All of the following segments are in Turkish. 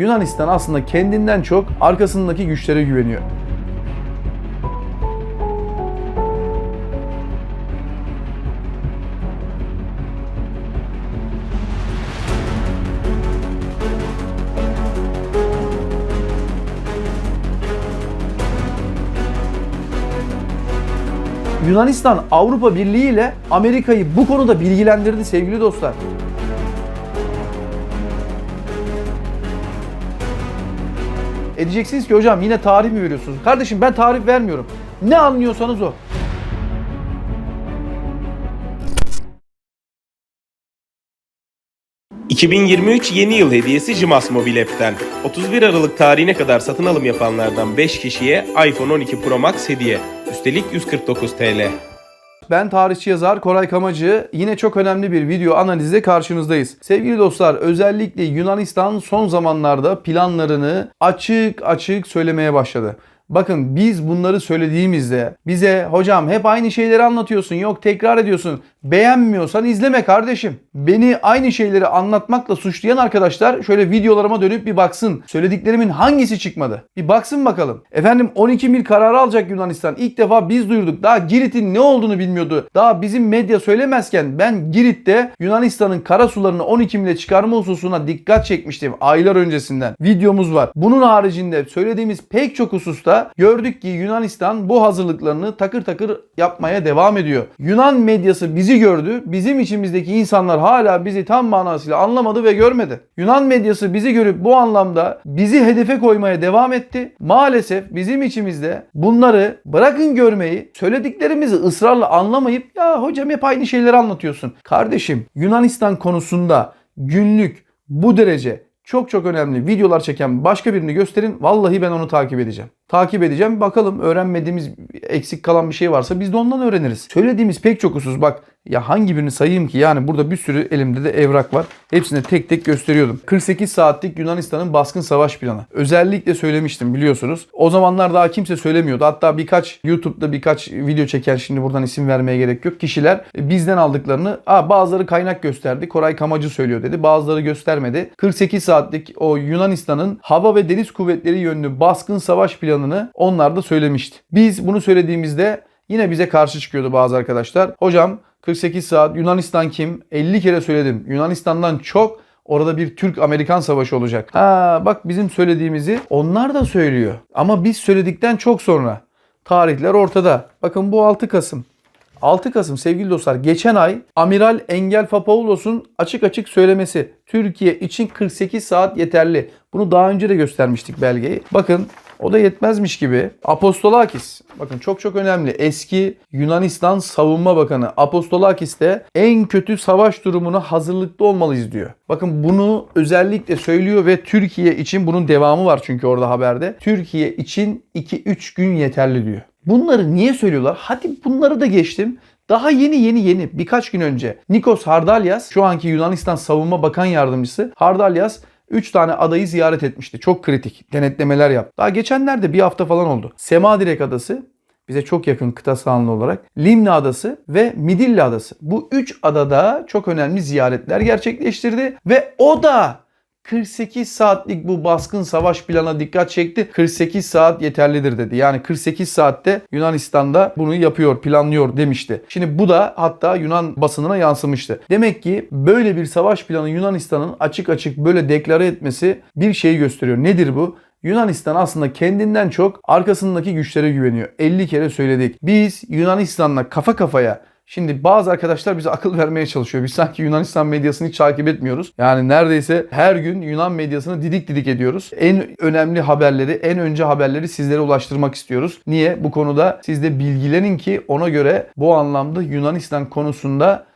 Yunanistan aslında kendinden çok arkasındaki güçlere güveniyor. Yunanistan Avrupa Birliği ile Amerika'yı bu konuda bilgilendirdi sevgili dostlar. Edeceksiniz ki hocam yine tarih mi veriyorsunuz? Kardeşim ben tarih vermiyorum. Ne anlıyorsanız o. ...2023 yeni yıl hediyesi Jimas Mobil App'ten. 31 Aralık tarihine kadar satın alım yapanlardan 5 kişiye iPhone 12 Pro Max hediye. Üstelik 149 TL. Ben tarihçi yazar Koray Kamacı. Yine çok önemli bir video analizle karşınızdayız. Sevgili dostlar özellikle Yunanistan son zamanlarda planlarını açık açık söylemeye başladı. Bakın biz bunları söylediğimizde bize hocam hep aynı şeyleri anlatıyorsun yok tekrar ediyorsun. Beğenmiyorsan izleme kardeşim. Beni aynı şeyleri anlatmakla suçlayan arkadaşlar şöyle videolarıma dönüp bir baksın. Söylediklerimin hangisi çıkmadı? Bir baksın bakalım. Efendim 12 mil kararı alacak Yunanistan. İlk defa biz duyurduk. Daha Girit'in ne olduğunu bilmiyordu. Daha bizim medya söylemezken ben Girit'te Yunanistan'ın kara sularını 12 mile çıkarma hususuna dikkat çekmiştim aylar öncesinden. Videomuz var. Bunun haricinde söylediğimiz pek çok hususta gördük ki Yunanistan bu hazırlıklarını takır takır yapmaya devam ediyor. Yunan medyası bizi gördü. Bizim içimizdeki insanlar hala bizi tam manasıyla anlamadı ve görmedi. Yunan medyası bizi görüp bu anlamda bizi hedefe koymaya devam etti. Maalesef bizim içimizde bunları bırakın görmeyi, söylediklerimizi ısrarla anlamayıp ya hocam hep aynı şeyleri anlatıyorsun. Kardeşim Yunanistan konusunda günlük bu derece çok çok önemli videolar çeken başka birini gösterin. Vallahi ben onu takip edeceğim. Takip edeceğim. Bakalım öğrenmediğimiz eksik kalan bir şey varsa biz de ondan öğreniriz. Söylediğimiz pek çok husus bak ya hangi birini sayayım ki? Yani burada bir sürü elimde de evrak var. Hepsini tek tek gösteriyordum. 48 saatlik Yunanistan'ın baskın savaş planı. Özellikle söylemiştim biliyorsunuz. O zamanlar daha kimse söylemiyordu. Hatta birkaç YouTube'da birkaç video çeken şimdi buradan isim vermeye gerek yok. Kişiler bizden aldıklarını Aa, bazıları kaynak gösterdi. Koray Kamacı söylüyor dedi. Bazıları göstermedi. 48 saatlik o Yunanistan'ın hava ve deniz kuvvetleri yönlü baskın savaş planını onlar da söylemişti. Biz bunu söylediğimizde yine bize karşı çıkıyordu bazı arkadaşlar. Hocam 48 saat Yunanistan kim? 50 kere söyledim. Yunanistan'dan çok orada bir Türk-Amerikan savaşı olacak. Ha bak bizim söylediğimizi onlar da söylüyor. Ama biz söyledikten çok sonra. Tarihler ortada. Bakın bu 6 Kasım. 6 Kasım sevgili dostlar geçen ay Amiral Engel Papaulos'un açık açık söylemesi Türkiye için 48 saat yeterli. Bunu daha önce de göstermiştik belgeyi. Bakın o da yetmezmiş gibi Apostolakis bakın çok çok önemli eski Yunanistan Savunma Bakanı Apostolakis de en kötü savaş durumuna hazırlıklı olmalıyız diyor. Bakın bunu özellikle söylüyor ve Türkiye için bunun devamı var çünkü orada haberde. Türkiye için 2-3 gün yeterli diyor. Bunları niye söylüyorlar? Hadi bunları da geçtim. Daha yeni yeni yeni birkaç gün önce Nikos Hardalyas şu anki Yunanistan Savunma Bakan Yardımcısı Hardalyas 3 tane adayı ziyaret etmişti. Çok kritik denetlemeler yaptı. Daha geçenlerde bir hafta falan oldu. Semadirek Adası bize çok yakın kıta sahanlı olarak Limna Adası ve Midilli Adası. Bu 3 adada çok önemli ziyaretler gerçekleştirdi ve o da 48 saatlik bu baskın savaş planına dikkat çekti. 48 saat yeterlidir dedi. Yani 48 saatte Yunanistan'da bunu yapıyor, planlıyor demişti. Şimdi bu da hatta Yunan basınına yansımıştı. Demek ki böyle bir savaş planı Yunanistan'ın açık açık böyle deklare etmesi bir şeyi gösteriyor. Nedir bu? Yunanistan aslında kendinden çok arkasındaki güçlere güveniyor. 50 kere söyledik. Biz Yunanistan'la kafa kafaya Şimdi bazı arkadaşlar bize akıl vermeye çalışıyor. Biz sanki Yunanistan medyasını hiç takip etmiyoruz. Yani neredeyse her gün Yunan medyasını didik didik ediyoruz. En önemli haberleri, en önce haberleri sizlere ulaştırmak istiyoruz. Niye? Bu konuda siz de bilgilenin ki ona göre bu anlamda Yunanistan konusunda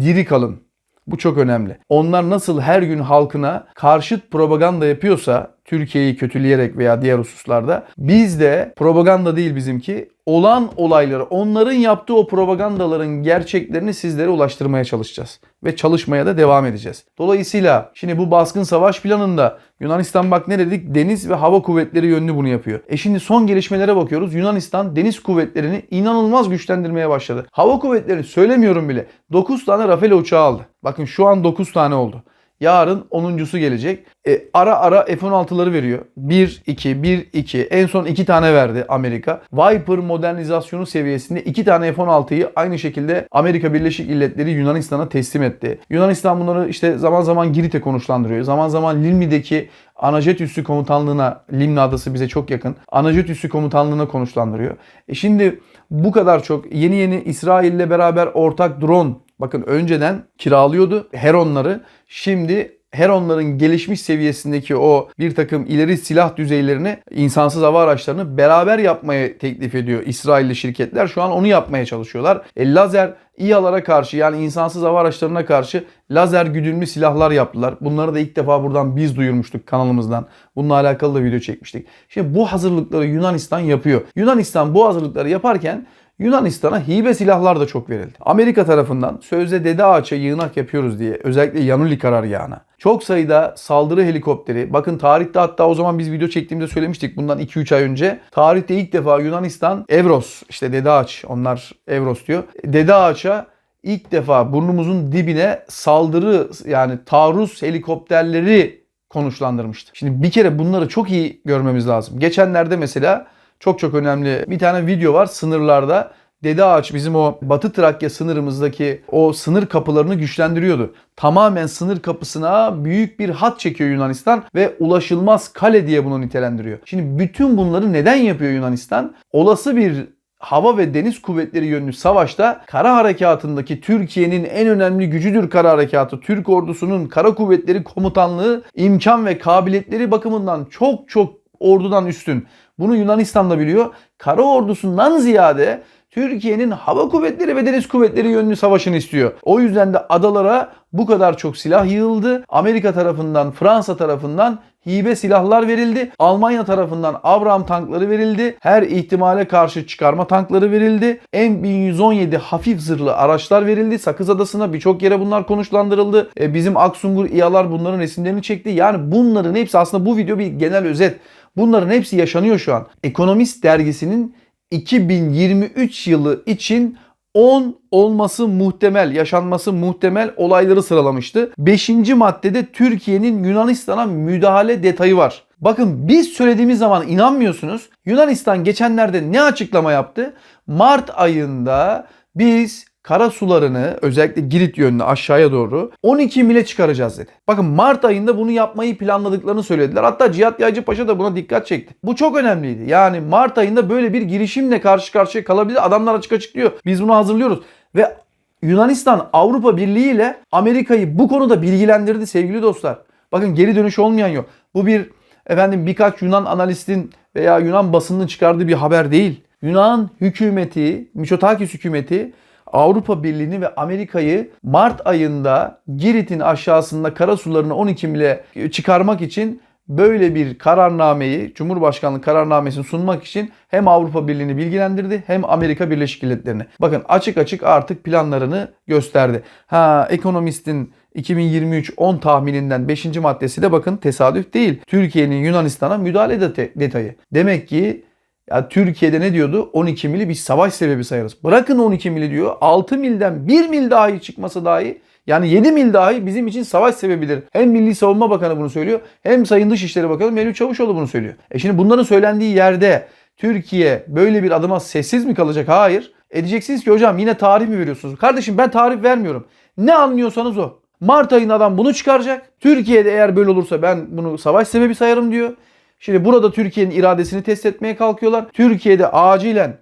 diri kalın. Bu çok önemli. Onlar nasıl her gün halkına karşıt propaganda yapıyorsa Türkiye'yi kötüleyerek veya diğer hususlarda biz de propaganda değil bizimki olan olayları onların yaptığı o propagandaların gerçeklerini sizlere ulaştırmaya çalışacağız ve çalışmaya da devam edeceğiz. Dolayısıyla şimdi bu baskın savaş planında Yunanistan bak ne dedik? Deniz ve hava kuvvetleri yönlü bunu yapıyor. E şimdi son gelişmelere bakıyoruz. Yunanistan deniz kuvvetlerini inanılmaz güçlendirmeye başladı. Hava kuvvetlerini söylemiyorum bile. 9 tane Rafale uçağı aldı. Bakın şu an 9 tane oldu. Yarın 10.sü gelecek. E, ara ara F-16'ları veriyor. 1, 2, 1, 2. En son 2 tane verdi Amerika. Viper modernizasyonu seviyesinde 2 tane F-16'yı aynı şekilde Amerika Birleşik Milletleri Yunanistan'a teslim etti. Yunanistan bunları işte zaman zaman Girit'e konuşlandırıyor. Zaman zaman Limni'deki Anajet Üssü Komutanlığı'na, Limni adası bize çok yakın. Anajet Üssü Komutanlığı'na konuşlandırıyor. E şimdi bu kadar çok yeni yeni İsrail'le beraber ortak drone bakın önceden kiralıyordu Heron'ları. Şimdi Heron'ların gelişmiş seviyesindeki o bir takım ileri silah düzeylerini, insansız hava araçlarını beraber yapmaya teklif ediyor İsrailli şirketler. Şu an onu yapmaya çalışıyorlar. E, lazer İHA'lara karşı yani insansız hava araçlarına karşı lazer güdümlü silahlar yaptılar. Bunları da ilk defa buradan biz duyurmuştuk kanalımızdan. Bununla alakalı da video çekmiştik. Şimdi bu hazırlıkları Yunanistan yapıyor. Yunanistan bu hazırlıkları yaparken Yunanistan'a hibe silahlar da çok verildi. Amerika tarafından sözde Dede Ağaç'a yığınak yapıyoruz diye özellikle Yanuli karargahına. Çok sayıda saldırı helikopteri. Bakın tarihte hatta o zaman biz video çektiğimde söylemiştik bundan 2-3 ay önce. Tarihte ilk defa Yunanistan Evros işte Dede Ağaç onlar Evros diyor. Dede Ağaç'a ilk defa burnumuzun dibine saldırı yani taarruz helikopterleri konuşlandırmıştı. Şimdi bir kere bunları çok iyi görmemiz lazım. Geçenlerde mesela çok çok önemli bir tane video var sınırlarda. Dede Ağaç bizim o Batı Trakya sınırımızdaki o sınır kapılarını güçlendiriyordu. Tamamen sınır kapısına büyük bir hat çekiyor Yunanistan ve ulaşılmaz kale diye bunu nitelendiriyor. Şimdi bütün bunları neden yapıyor Yunanistan? Olası bir hava ve deniz kuvvetleri yönlü savaşta kara harekatındaki Türkiye'nin en önemli gücüdür kara harekatı. Türk ordusunun kara kuvvetleri komutanlığı imkan ve kabiliyetleri bakımından çok çok ordudan üstün. Bunu Yunanistan da biliyor. Kara ordusundan ziyade Türkiye'nin hava kuvvetleri ve deniz kuvvetleri yönlü savaşını istiyor. O yüzden de adalara bu kadar çok silah yığıldı. Amerika tarafından, Fransa tarafından hibe silahlar verildi. Almanya tarafından Abraham tankları verildi. Her ihtimale karşı çıkarma tankları verildi. M1117 hafif zırhlı araçlar verildi. Sakız Adası'na birçok yere bunlar konuşlandırıldı. E, bizim Aksungur İHA'lar bunların resimlerini çekti. Yani bunların hepsi aslında bu video bir genel özet. Bunların hepsi yaşanıyor şu an. Ekonomist dergisinin 2023 yılı için 10 olması muhtemel, yaşanması muhtemel olayları sıralamıştı. 5. maddede Türkiye'nin Yunanistan'a müdahale detayı var. Bakın biz söylediğimiz zaman inanmıyorsunuz. Yunanistan geçenlerde ne açıklama yaptı? Mart ayında biz kara sularını özellikle Girit yönlü aşağıya doğru 12 mile çıkaracağız dedi. Bakın Mart ayında bunu yapmayı planladıklarını söylediler. Hatta Cihat Yaycı Paşa da buna dikkat çekti. Bu çok önemliydi. Yani Mart ayında böyle bir girişimle karşı karşıya kalabilir. Adamlar açık açık diyor. Biz bunu hazırlıyoruz. Ve Yunanistan Avrupa Birliği ile Amerika'yı bu konuda bilgilendirdi sevgili dostlar. Bakın geri dönüş olmayan yok. Bu bir efendim birkaç Yunan analistin veya Yunan basının çıkardığı bir haber değil. Yunan hükümeti, Mitsotakis hükümeti Avrupa Birliği'ni ve Amerika'yı Mart ayında Girit'in aşağısında kara sularını 12 mile çıkarmak için böyle bir kararnameyi, Cumhurbaşkanlığı kararnamesini sunmak için hem Avrupa Birliği'ni bilgilendirdi hem Amerika Birleşik Devletleri'ni. Bakın açık açık artık planlarını gösterdi. Ha ekonomistin 2023 10 tahmininden 5. maddesi de bakın tesadüf değil. Türkiye'nin Yunanistan'a müdahale detayı. Demek ki ya Türkiye'de ne diyordu? 12 mili bir savaş sebebi sayarız. Bırakın 12 mili diyor. 6 milden 1 mil dahi çıkması dahi yani 7 mil dahi bizim için savaş sebebidir. Hem Milli Savunma Bakanı bunu söylüyor hem Sayın Dışişleri Bakanı Mevlüt Çavuşoğlu bunu söylüyor. E şimdi bunların söylendiği yerde Türkiye böyle bir adıma sessiz mi kalacak? Hayır. E diyeceksiniz ki hocam yine tarih mi veriyorsunuz? Kardeşim ben tarih vermiyorum. Ne anlıyorsanız o. Mart ayında adam bunu çıkaracak. Türkiye'de eğer böyle olursa ben bunu savaş sebebi sayarım diyor. Şimdi burada Türkiye'nin iradesini test etmeye kalkıyorlar. Türkiye'de acilen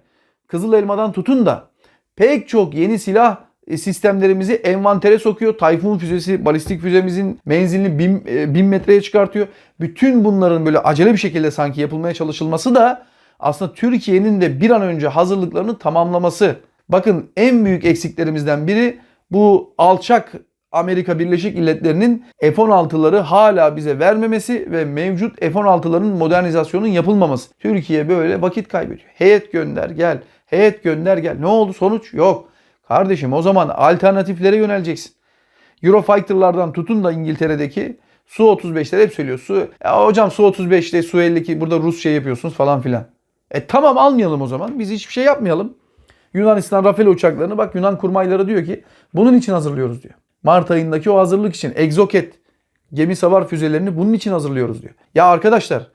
Kızıl Elma'dan tutun da pek çok yeni silah e, sistemlerimizi envantere sokuyor. Tayfun füzesi, balistik füzemizin menzilini 1000, e, 1000 metreye çıkartıyor. Bütün bunların böyle acele bir şekilde sanki yapılmaya çalışılması da aslında Türkiye'nin de bir an önce hazırlıklarını tamamlaması. Bakın en büyük eksiklerimizden biri bu alçak Amerika Birleşik Devletleri'nin F-16'ları hala bize vermemesi ve mevcut F-16'ların modernizasyonun yapılmaması. Türkiye böyle vakit kaybediyor. Heyet gönder gel, heyet gönder gel. Ne oldu sonuç? Yok. Kardeşim o zaman alternatiflere yöneleceksin. Eurofighter'lardan tutun da İngiltere'deki Su-35'ler hep söylüyor. Su, ya hocam Su-35'te Su-52 burada Rus şey yapıyorsunuz falan filan. E tamam almayalım o zaman. Biz hiçbir şey yapmayalım. Yunanistan Rafale uçaklarını bak Yunan kurmayları diyor ki bunun için hazırlıyoruz diyor. Mart ayındaki o hazırlık için Exocet gemi savar füzelerini bunun için hazırlıyoruz diyor. Ya arkadaşlar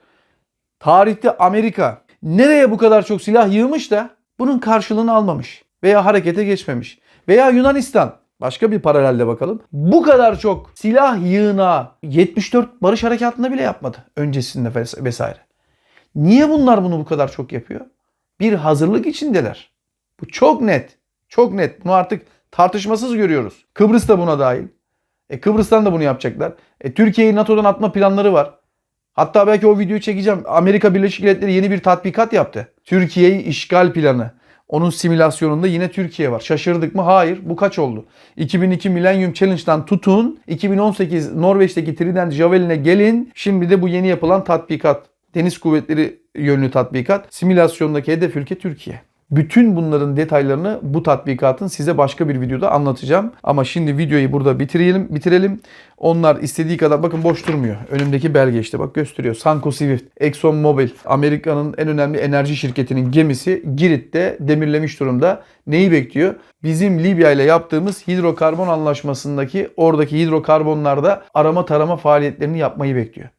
tarihte Amerika nereye bu kadar çok silah yığmış da bunun karşılığını almamış veya harekete geçmemiş. Veya Yunanistan başka bir paralelde bakalım. Bu kadar çok silah yığına 74 barış harekatında bile yapmadı öncesinde ves- vesaire. Niye bunlar bunu bu kadar çok yapıyor? Bir hazırlık içindeler. Bu çok net. Çok net. Bunu artık tartışmasız görüyoruz. Kıbrıs da buna dahil. E Kıbrıs'tan da bunu yapacaklar. E Türkiye'yi NATO'dan atma planları var. Hatta belki o videoyu çekeceğim. Amerika Birleşik Devletleri yeni bir tatbikat yaptı. Türkiye'yi işgal planı. Onun simülasyonunda yine Türkiye var. Şaşırdık mı? Hayır. Bu kaç oldu? 2002 Millennium Challenge'dan tutun. 2018 Norveç'teki Trident Javelin'e gelin. Şimdi de bu yeni yapılan tatbikat. Deniz Kuvvetleri yönlü tatbikat. Simülasyondaki hedef ülke Türkiye. Bütün bunların detaylarını bu tatbikatın size başka bir videoda anlatacağım. Ama şimdi videoyu burada bitirelim. bitirelim. Onlar istediği kadar bakın boş durmuyor. Önümdeki belge işte bak gösteriyor. Sanko Swift, Exxon Mobil, Amerika'nın en önemli enerji şirketinin gemisi Girit'te demirlemiş durumda. Neyi bekliyor? Bizim Libya ile yaptığımız hidrokarbon anlaşmasındaki oradaki hidrokarbonlarda arama tarama faaliyetlerini yapmayı bekliyor.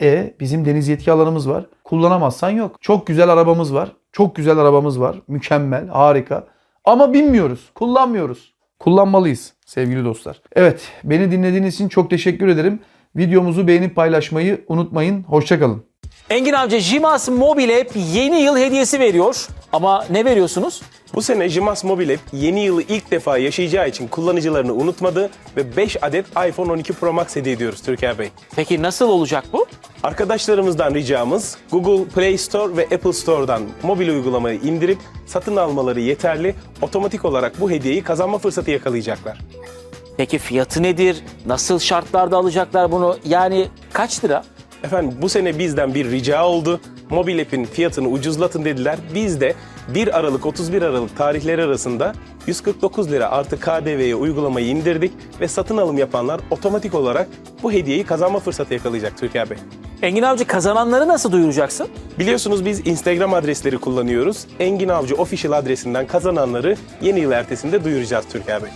E bizim deniz yetki alanımız var. Kullanamazsan yok. Çok güzel arabamız var. Çok güzel arabamız var. Mükemmel, harika. Ama bilmiyoruz, kullanmıyoruz. Kullanmalıyız sevgili dostlar. Evet, beni dinlediğiniz için çok teşekkür ederim. Videomuzu beğenip paylaşmayı unutmayın. Hoşçakalın. Engin amca Jimas Mobile App yeni yıl hediyesi veriyor. Ama ne veriyorsunuz? Bu sene Jimas Mobile yeni yılı ilk defa yaşayacağı için kullanıcılarını unutmadı ve 5 adet iPhone 12 Pro Max hediye ediyoruz Türker Bey. Peki nasıl olacak bu? Arkadaşlarımızdan ricamız Google Play Store ve Apple Store'dan mobil uygulamayı indirip satın almaları yeterli. Otomatik olarak bu hediyeyi kazanma fırsatı yakalayacaklar. Peki fiyatı nedir? Nasıl şartlarda alacaklar bunu? Yani kaç lira? Efendim bu sene bizden bir rica oldu. Mobil app'in fiyatını ucuzlatın dediler. Biz de 1 Aralık 31 Aralık tarihleri arasında 149 lira artı KDV'ye uygulamayı indirdik ve satın alım yapanlar otomatik olarak bu hediyeyi kazanma fırsatı yakalayacak Türker Bey. Engin amca kazananları nasıl duyuracaksın? Biliyorsunuz biz Instagram adresleri kullanıyoruz. Engin Avcı Official adresinden kazananları yeni yıl ertesinde duyuracağız Türker Bey.